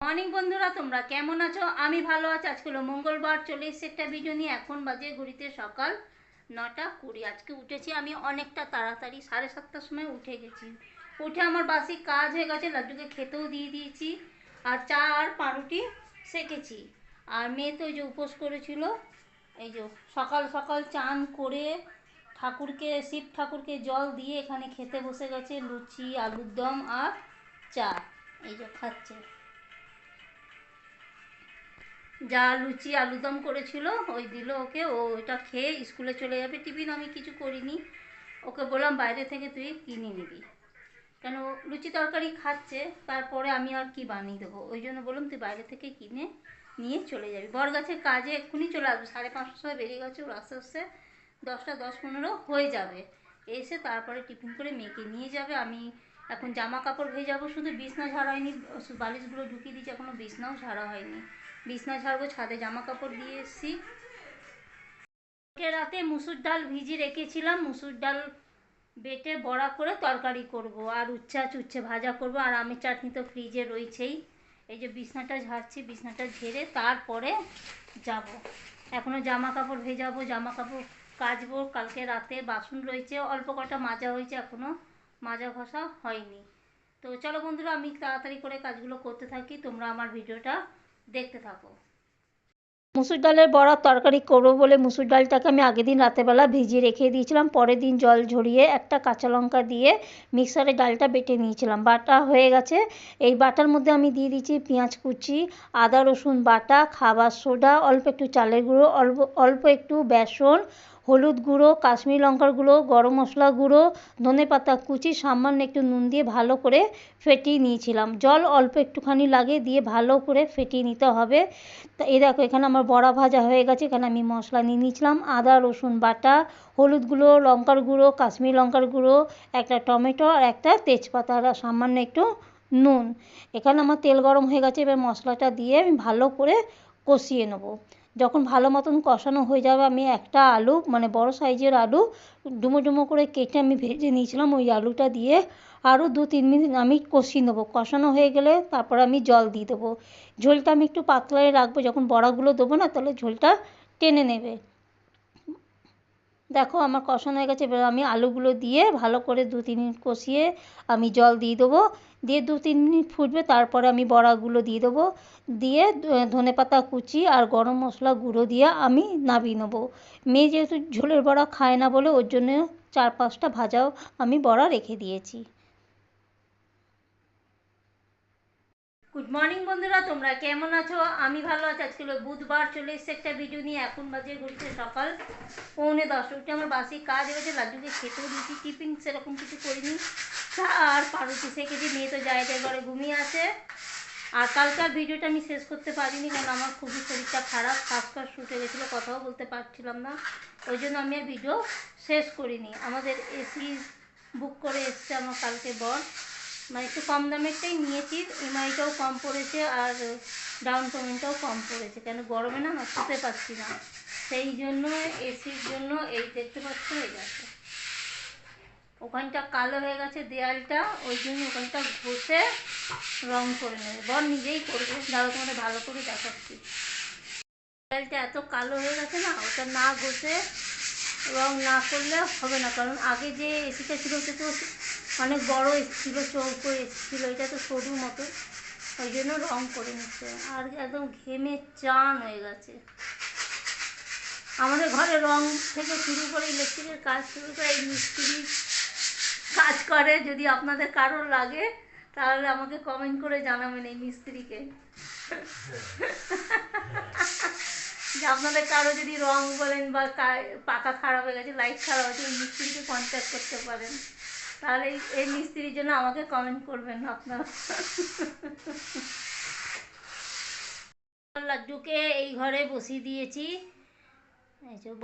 Morning বন্ধুরা, তোমরা কেমন আছো? আমি ভালো আছি। আজকে হলো মঙ্গলবার, চলে এসেছি একটা ভিডিও নিয়ে। এখন বাজে ঘড়িতে সকাল নটা কুড়ি। আজকে উঠেছি আমি অনেকটা তাড়াতাড়ি, সাড়ে সাতটার সময় উঠে গেছি। উঠে আমার বাসি কাজ হয়ে গেছে, লাড্ডুকে খেতেও দিয়ে দিয়েছি। আর চা আর পাউরুটি সেকেছি। আর মেয়ে তো ওই যে উপোস করেছিল, এই যে সকাল সকাল চান করে ঠাকুরকে, শিব ঠাকুরকে জল দিয়ে এখানে খেতে বসে গেছে, লুচি, আলুর দম আর চা। এই যে খাচ্ছে। যা লুচি আলুদম করেছিল, ওই দিল ওকে, ও ওইটা খেয়ে স্কুলে চলে যাবে। টিফিন আমি কিছু করিনি। ওকে বললাম, বাইরে থেকে তুই কিনে নিবি। কেন লুচি তরকারি খাচ্ছে, তারপরে আমি আর কি বানিয়ে দেবো? ওই জন্য বললাম, তুই বাইরে থেকে কিনে নিয়ে চলে যাবি। বরগাছের কাজে এক্ষুনি চলে আসবে। সাড়ে পাঁচটার সময় বেরিয়ে গেছে, ওর আস্তে আস্তে দশটা, দশ পনেরো হয়ে যাবে। এসে তারপরে টিফিন করে মেয়েকে নিয়ে যাবে। আমি এখন জামা কাপড় ভেজাবো, শুধু বিছনা ঝাড়া হয়নি, বালিশগুলো ঢুকিয়ে দিয়েছি এখনও বিছনাও ঝাড়া হয়নি। বিছনা ছাড়বো ছাদে জামা কাপড় দিয়ে এসেছি। রাতে মুসুর ডাল ভিজিয়ে রেখেছিলাম, মুসুর ডাল বেটে বড়া করে তরকারি করব, আর উচ্ছা চুচ্ছে ভাজা করব, আর আমের চাটনি তো ফ্রিজে রয়েছেই। এই যে বিছনাটা ঝাড়ছি, বিছনাটা ঝেড়ে তারপরে যাব। এখনও জামা কাপড় ভেজাবো জামা কাপড় কাচবো, কালকে রাতে বাসন রয়েছে, অল্প কটা মাজা হয়েছে এখনও মাজা ঘষা হয়নি। তো চলো বন্ধুরা, আমি তাড়াতাড়ি করে কাজগুলো করতে থাকি, তোমরা আমার ভিডিওটা দেখতে থাকো। মুসুর ডালের বড়া তরকারি করব বলে মুসুর ডালটাকে আমি আগের দিন রাতেবেলা ভিজিয়ে রেখে দিয়েছিলাম। পরের দিন জল ঝরিয়ে একটা কাঁচা লঙ্কা দিয়ে মিক্সারে ডালটা বেটে নিয়েছিলাম। বাটা হয়ে গেছে। এই বাটার মধ্যে আমি দিয়ে দিয়েছি পেঁয়াজ কুচি, আদা রসুন বাটা, খাবার সোডা, অল্প একটু চালের গুঁড়ো, অল্প অল্প একটু বেসন হলুদ গুঁড়ো, কাশ্মীরি লঙ্কার গুঁড়ো, গরম মশলা গুঁড়ো, ধনে পাতা কুচি, সামান্য একটু নুন দিয়ে ভালো করে ফেটিয়ে নিয়েছিলাম। জল অল্প একটুখানি লাগে দিয়ে ভালো করে ফেটিয়ে নিতে হবে। তা এই দেখো, এখানে আমার বড়া ভাজা হয়ে গেছে, এখানে আমি মশলা নিয়ে নিয়েছিলাম। আদা, রসুন বাটা, হলুদ গুঁড়ো, লঙ্কার গুঁড়ো, কাশ্মীরি লঙ্কার গুঁড়ো, একটা টমেটো আর একটা তেজপাতা আর সামান্য একটু নুন। এখানে আমার তেল গরম হয়ে গেছে, এবার মশলাটা দিয়ে আমি ভালো করে কষিয়ে নেব। যখন ভালো মতন কষানো হয়ে যাবে, আমি একটা আলু মানে বড় সাইজের আলু, ডুমো ডুমো করে কেটে আমি ভেজে নিয়েছিলাম ওই আলুটা দিয়ে। আরও দু তিন মিনিট আমি কষিয়ে নেব। কষানো হয়ে গেলে তারপর আমি জল দিয়ে দেবো। ঝোলটা আমি একটু পাতলাই রাখব। যখন বড়াগুলো দেবো না, তাহলে ঝোলটা টেনে নেবে। দেখো আমার কষানো হয়ে গেছে, এবার আমি আলুগুলো দিয়ে ভালো করে দু তিন মিনিট কষিয়ে আমি জল দিয়ে দেবো। দিয়ে দু তিন মিনিট ফুটবে, তারপরে আমি বড়াগুলো দিয়ে দেবো। দিয়ে ধনে পাতা কুচি আর গরম মশলা গুঁড়ো দিয়ে আমি নামিয়ে নেব। মেয়ে যেহেতু ঝোলের বড়া খায় না বলে ওর জন্য চার পাঁচটা ভাজাও আমি বড়া রেখে দিয়েছি। মর্নিং বন্ধুরা, তোমরা কেমন আছো? আমি ভালো আছি। আজকে বুধবার, চলে এসেছে একটা ভিডিও নিয়ে। এখন বাজে ঘুরছে সকাল পৌনে দশটা। উঠে আমার বাসি কাজ হয়েছে লাড্ডুকে খেতেও দিয়েছি, টিফিন সেরকম কিছু করিনি। আর পাউরুটি সেকেছি মেয়ে তো জায়গায় ঘরে ঘুমিয়ে আছে। আর কালকার ভিডিওটা আমি শেষ করতে পারিনি, কারণ আমার খুবই শরীরটা খারাপ। শ্বাস ফাস উঠে গেছিল, কথাও বলতে পারছিলাম না। ওই জন্য আমি আর ভিডিও শেষ করিনি। আমাদের এসি বুক করে এসছে আমার কালকে বর। মানে একটু কম দামেরটাই নিয়েছি ইএমআইটাও কম পড়েছে আর ডাউন পেমেন্টটাও কম পড়েছে, কেন গরমে না আমি শুতে পারছি না। সেই জন্য, এসির জন্য এই দেখতে পাচ্ছ এই গেছে ওখানটা কালো হয়ে গেছে দেয়ালটা, ওই জন্য ওখানটা ঘষে রং করে নেবে। বর নিজেই করবে দাঁড়ো তোমাদের ভালো করে দেখাচ্ছি। দেয়ালটা এত কালো হয়ে গেছে না, ওটা না ঘষে রং না করলে হবে না, কারণ আগে যে এসিটা ছিল তো অনেক বড় এসেছিল, চৌকো এসেছিল, এটা তো সরু মতো ওই জন্য রং করে নিচ্ছে। আর একদম ঘেমে চান হয়ে গেছে। আমাদের ঘরে রং থেকে শুরু করে ইলেকট্রিকের কাজ শুরু করে এই মিস্ত্রি কাজ করে। যদি আপনাদের কারোর লাগে, তাহলে আমাকে কমেন্ট করে জানাবেন এই মিস্ত্রিকে। যে আপনাদের কারও যদি রং বলেন বা পাকা খারাপ হয়ে গেছে লাইট খারাপ হয়েছে ওই মিস্ত্রিকে কন্ট্যাক্ট করতে পারেন। তাহলে এই মিস্ত্রির জন্য আমাকে কমেন্ট করবেন আপনারা। লাড্ডুকে এই ঘরে বসিয়ে দিয়েছি।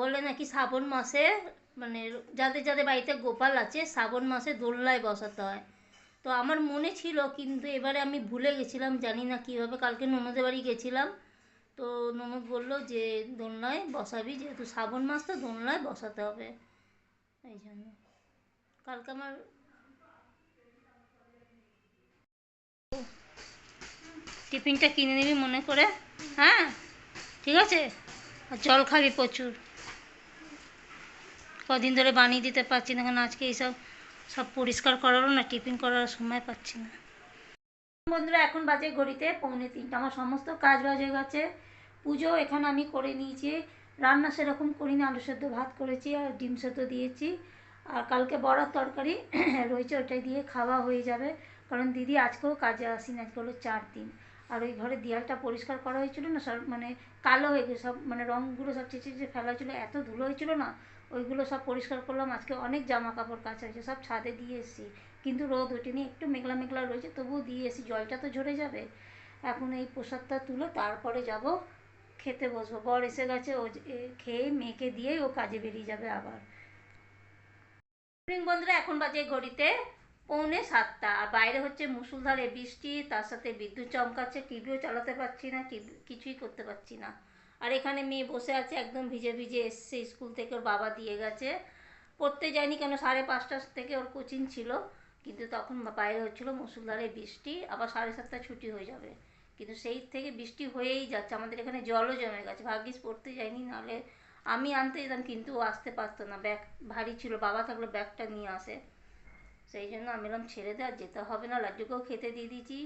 বলে নাকি শ্রাবণ মাসে মানে যাদের যাদের বাড়িতে গোপাল আছে, শ্রাবণ মাসে দোলনায় বসাতে হয়। তো আমার মনে ছিল, কিন্তু এবারে আমি ভুলে গেছিলাম, জানি না কীভাবে, কালকে ননদের বাড়ি গেছিলাম। তো ননদ বলল যে দোলনায় বসাবি, যেহেতু শ্রাবণ মাস তো দোলনায় বসাতে হবে। এই জন্য। কালকে আমার টিফিনটা কিনে নিবি মনে করে হ্যাঁ? ঠিক আছে? আর জল খাবি প্রচুর। কদিন ধরে বানিয়ে দিতে পারছি না কারণ আজকে এইসব সব পরিষ্কার করারও না, টিফিন করার সময় পাচ্ছি না। বন্ধুরা, এখন বাজে ঘড়িতে পৌনে তিনটা। আমার সমস্ত কাজ বাজ হয়ে গেছে। পুজো এখানে আমি করে নিয়েছি। রান্না সেরকম করিনি, আলু সেদ্ধ ভাত করেছি আর ডিম সেদ্ধ দিয়েছি। আর কালকে বড়ার তরকারি রয়েছে ওটাই দিয়ে খাওয়া হয়ে যাবে। কারণ দিদি আজকেও কাজে আসিনি, আজকে হলো চার দিন। আর ওই ঘরের দেয়ালটা পরিষ্কার করা হয়েছিল না, সব মানে কালো হয়ে গেছে, সব মানে রঙগুলো সব চেঁচে চেঁচে ফেলা হয়েছিলো, এত ধুলো হয়েছিল না, ওইগুলো সব পরিষ্কার করলাম, আজকে অনেক জামা কাপড় কাচা হয়েছে, সব ছাদে দিয়ে এসেছি। কিন্তু রোদ ওঠেনি, একটু মেঘলা মেঘলা রয়েছে, তবুও দিয়ে এসেছি, জলটা তো ঝরে যাবে। এখন এই প্রসাদটা তুলে তারপরে যাব, খেতে বসবো। বর এসে গেছে, ও খেয়ে মেয়েকে দিয়েই ও কাজে বেরিয়ে যাবে আবার। মর্নিং বন্ধুরা, এখন বাজে ঘড়িতে পৌনে সাতটা। আর বাইরে হচ্ছে মুসুলধারে বৃষ্টি, তার সাথে বিদ্যুৎ চমকাচ্ছে, টিভিও চালাতে পারছি না কিছুই করতে পারছি না। আর এখানে মেয়ে বসে আছে, একদম ভিজে ভিজে এসছে, স্কুল থেকে ওর বাবা দিয়ে গেছে। পড়তে যায়নি কেন? সাড়ে পাঁচটা থেকে ওর কোচিং ছিল, কিন্তু তখন বাইরে হচ্ছিল মুসুলধারে বৃষ্টি, আবার সাড়ে সাতটা ছুটি হয়ে যাবে। কিন্তু সেই থেকে বৃষ্টি হয়েই যাচ্ছে, আমাদের এখানে জলও জমে গেছে। ভাগ্যিস পড়তে যায়নি, নাহলে আমি আনতে যেতাম, কিন্তু ও আসতে পারতো না। ব্যাগ ভারী ছিল, বাবা থাকলে ব্যাগটা নিয়ে আসে। সেই জন্য আমি বললাম, ছেড়ে দে, আর যেতে হবে না। লাড্ডুকেও খেতে দিয়ে দিয়েছি।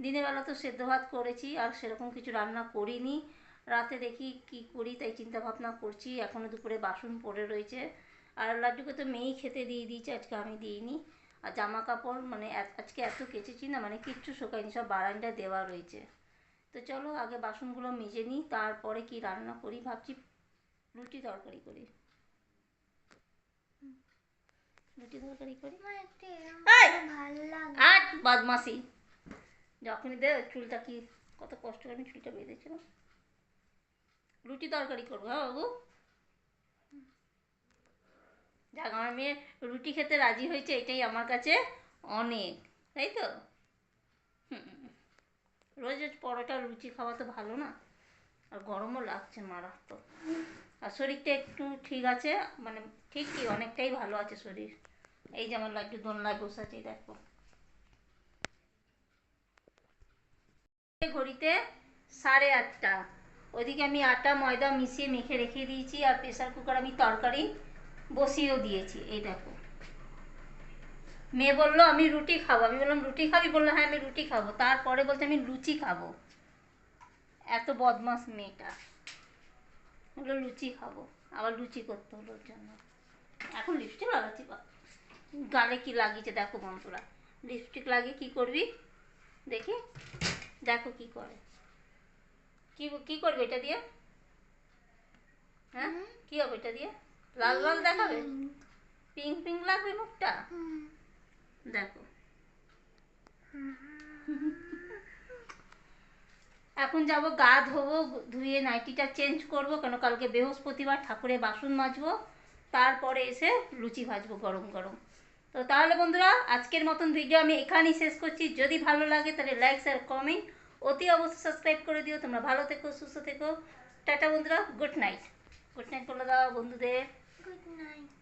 দিনের বেলা তো সেদ্ধ ভাত করেছি, আর সেরকম কিছু রান্না করিনি। রাতে দেখি কি করি, তাই চিন্তা ভাবনা করছি। এখনও দুপুরে বাসন পড়ে রয়েছে। আর লাড্ডুকে তো মেয়েই খেতে দিয়ে দিয়েছে, আজকে আমি দিইনি। আর জামা কাপড় মানে আজকে এত কেচেছি না মানে কিচ্ছু শোকায়নি, সব বারান্দায় দেওয়া রয়েছে। তো চলো, আগে বাসনগুলো মেজে নিই, তারপরে কি রান্না করি ভাবছি। রুটি তরকারি করি। রুটি তরকারি করি। এই! ভালো লাগে। আর বদমাসি যখনই দে চুলটা কি কত কষ্ট করে আমি চুলটা বেঁধেছিল রুটি তরকারি করব হ্যাঁ বাবু? যাক আমার মেয়ে রুটি খেতে রাজি হয়েছে এটাই আমার কাছে অনেক তাই তো। রোজ রোজ পরোটা লুচি খাওয়া তো ভালো না। আর গরমও লাগছে মারাত্মক। আর শরীরটা একটু ঠিক আছে মানে ঠিক কি অনেকটাই ভালো আছে শরীর। এই যে আমার লাড্ডু দোলনায় বসে আছে দেখো ঘড়িতে সাড়ে আটটা। ওইদিকে আমি আটা, ময়দা মিশিয়ে মেখে রেখে দিয়েছি, আর প্রেসার কুকার আমি তরকারি বসিয়েও দিয়েছি, এই দেখো। মেয়ে বলল, আমি রুটি খাব। আমি বললাম, রুটি খাবি? বলল হ্যাঁ আমি রুটি খাব। তারপরে বলছে, আমি লুচি খাব। এত বদমাস মেয়েটা। বলল লুচি খাব। আবার লুচি করতে হলো ওর জন্য। এখন লিপস্টিক লাগাচ্ছি বা গালে কি লাগিয়েছে দেখো বন্ধুরা। লিপস্টিক লাগিয়ে কি করবি? দেখি। দেখো কি করে। কি কি করবে এটা দিয়ে? হ্যাঁ? কি হবে এটা দিয়ে? লাল লাল দেখাবে? পিঙ্ক পিঙ্ক লাগবে মুখটা? দেখো। এখন যাব গা ধোবো, ধুয়ে নাইটিটা চেঞ্জ করব, কেন কালকে বৃহস্পতিবার ঠাকুরের বাসন মাজবো, তারপরে এসে লুচি ভাজবো গরম গরম। তো তাহলে বন্ধুরা, আজকের মতন ভিডিও আমি এখানেই শেষ করছি। যদি ভালো লাগে তাহলে লাইক শেয়ার কমেন্ট অতি অবশ্যই সাবস্ক্রাইব করে দিও। তোমরা ভালো থেকো, সুস্থ থেকো। টাটা বন্ধুরা গুড নাইট গুড নাইট বলে দাও বন্ধুদের। Good night